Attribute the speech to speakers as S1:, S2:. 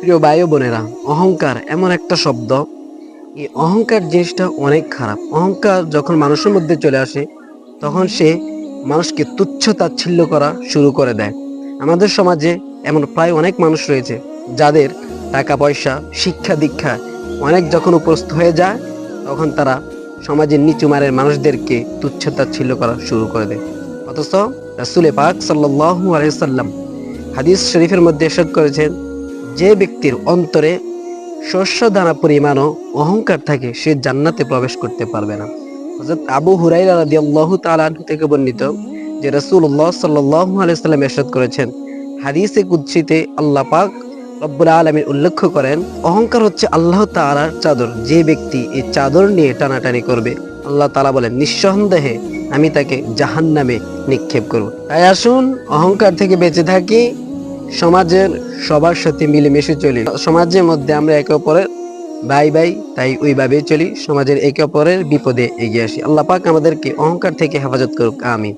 S1: প্রিয় ভাই বোনেরা, অহংকার এমন একটা শব্দ। এই অহংকার জিনিসটা অনেক খারাপ। অহংকার যখন মানুষের মধ্যে চলে আসে, তখন সে মানুষকে তুচ্ছ তাচ্ছিল্য করা শুরু করে দেয়। আমাদের সমাজে এমন প্রায় অনেক মানুষ রয়েছে, যাদের টাকা, পয়সা, শিক্ষা, দীক্ষা অনেক যখন উপস্থ হয়ে যায়, তখন তারা সমাজের নিচু মানের মানুষদেরকে তুচ্ছ তাচ্ছিল্য করা শুরু করে দেয়। অথচ রাসুলে পাক সাল্লাল্লাহু আলাইহি সাল্লাম হাদিস শরীফের মধ্যে এরশাদ করেছেন যে ব্যক্তির অন্তরে শস্য দানা পরিমাণও অহংকার থাকে, সে জান্নাতে প্রবেশ করতে পারবে না। হযরত আবু হুরাইরা রাদিয়াল্লাহু থেকে বর্ণিত যে রাসূলুল্লাহ সাল্লাল্লাহু আলাইহি সাল্লাম ইরশাদ করেছেন, হাদিসে কুদসিতে আল্লাহ পাক রব্বুল আলামিন উল্লেখ করেন, অহংকার হচ্ছে আল্লাহ তাআলার চাদর, যে ব্যক্তি এই চাদর নিয়ে টানাটানি করবে। আল্লাহ তাআলা বলেন, নিঃসন্দেহে আমি তাকে জাহান্নামে নিক্ষেপ করব। তাই আসুন, অহংকার থেকে বেঁচে থাকি সমাজের সবার সাথে মিলেমিশে চলি। সমাজের মধ্যে আমরা একে অপরের ভাই ভাই, তাই ওইভাবেই চলি। সমাজের একে অপরের বিপদে এগিয়ে আসি। আল্লাহ পাক আমাদেরকে অহংকার থেকে হেফাজত করুক আমি